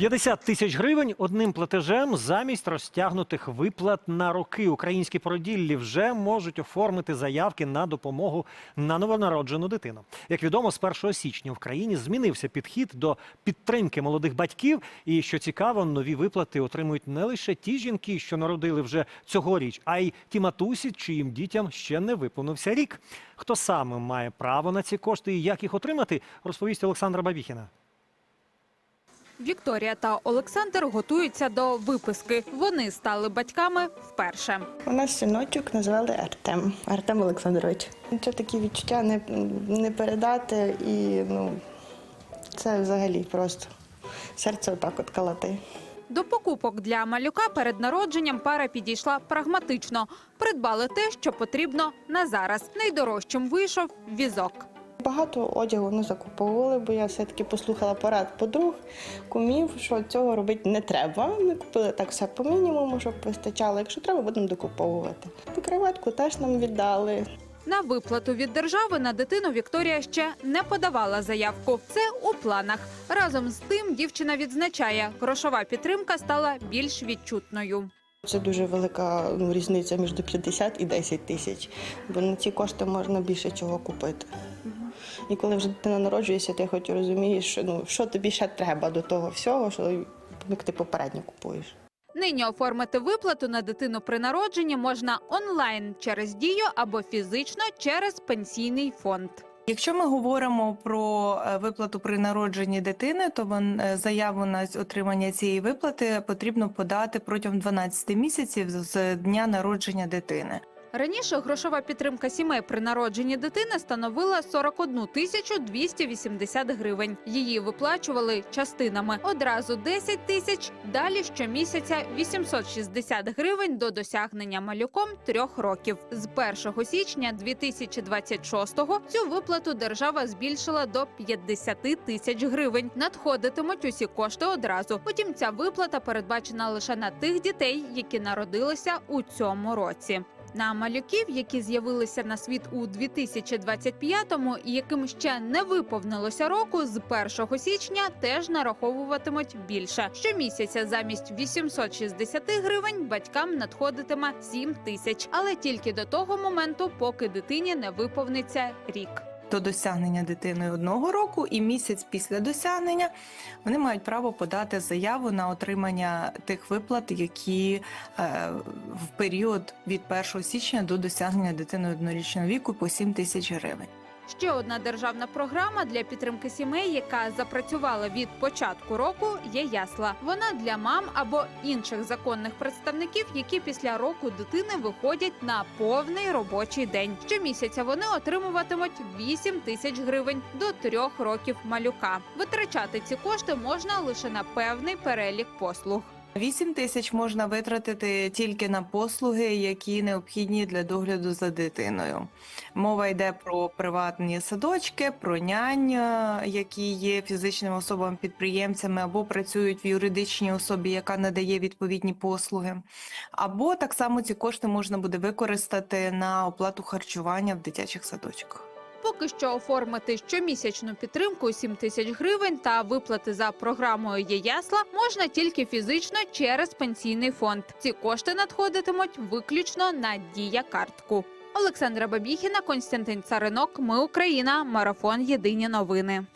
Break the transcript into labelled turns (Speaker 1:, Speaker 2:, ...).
Speaker 1: 50 тисяч гривень одним платежем замість розтягнутих виплат на роки. Українські породіллі вже можуть оформити заявки на допомогу на новонароджену дитину. Як відомо, з 1 січня в країні змінився підхід до підтримки молодих батьків. І що цікаво, нові виплати отримують не лише ті жінки, що народили вже цьогоріч, а й ті матусі, чиїм дітям ще не виповнився рік. Хто саме має право на ці кошти і як їх отримати, розповість Олександра Бабіхіна.
Speaker 2: Вікторія та Олександр готуються до виписки. Вони стали батьками вперше.
Speaker 3: У нас синочок назвали Артем. Артем Олександрович. Це такі відчуття не, не передати і ну, це взагалі просто серце отак от калатає.
Speaker 2: До покупок для малюка перед народженням пара підійшла прагматично. Придбали те, що потрібно на зараз. Найдорожчим вийшов візок.
Speaker 3: Багато одягу не закуповували, бо я все-таки послухала порад подруг, кумів, що цього робити не треба. Ми купили так все по мінімуму, щоб вистачало. Якщо треба, будемо докуповувати. І кроватку теж нам віддали.
Speaker 2: На виплату від держави на дитину Вікторія ще не подавала заявку. Це у планах. Разом з тим дівчина відзначає, грошова підтримка стала більш відчутною.
Speaker 3: Це дуже велика ну, різниця між 50 і 10 тисяч, бо на ці кошти можна більше чого купити. І коли вже дитина народжується, ти хоч розумієш, що, ну, що тобі ще треба до того всього, що як ти попередньо купуєш.
Speaker 2: Нині оформити виплату на дитину при народженні можна онлайн через дію або фізично через пенсійний фонд.
Speaker 4: Якщо ми говоримо про е, виплату при народженні дитини, то е, заяву на отримання цієї виплати потрібно подати протягом 12 місяців з дня народження дитини.
Speaker 2: Раніше грошова підтримка сімей при народженні дитини становила 41 тисячу 280 гривень. Її виплачували частинами одразу 10 тисяч, далі щомісяця 860 гривень до досягнення малюком трьох років. З 1 січня 2026-го цю виплату держава збільшила до 50 тисяч гривень. Надходитимуть усі кошти одразу. Потім ця виплата передбачена лише на тих дітей, які народилися у цьому році. На малюків, які з'явилися на світ у 2025-му і яким ще не виповнилося року, з 1 січня теж нараховуватимуть більше. Щомісяця замість 860 гривень батькам надходитиме 7 тисяч, але тільки до того моменту, поки дитині не виповниться рік.
Speaker 4: До досягнення дитини одного року і місяць після досягнення вони мають право подати заяву на отримання тих виплат, які е, в період від 1 січня до досягнення дитини однорічного віку по 7 тисяч гривень.
Speaker 2: Ще одна державна програма для підтримки сімей, яка запрацювала від початку року, є ясла. Вона для мам або інших законних представників, які після року дитини виходять на повний робочий день. Щомісяця вони отримуватимуть 8 тисяч гривень до трьох років малюка. Витрачати ці кошти можна лише на певний перелік послуг.
Speaker 4: 8 тисяч можна витратити тільки на послуги, які необхідні для догляду за дитиною. Мова йде про приватні садочки, про нянь, е, які є фізичними особами-підприємцями або працюють в юридичній особі, яка надає відповідні послуги. Або так само ці кошти можна буде використати на оплату харчування в дитячих садочках.
Speaker 2: Поки що оформити щомісячну підтримку 7 тисяч гривень та виплати за програмою «Є-ясла» можна тільки фізично через пенсійний фонд. Ці кошти надходитимуть виключно на дія картку. Олександра Бабіхіна, Константин Царинок. Ми Україна. Марафон. Єдині новини.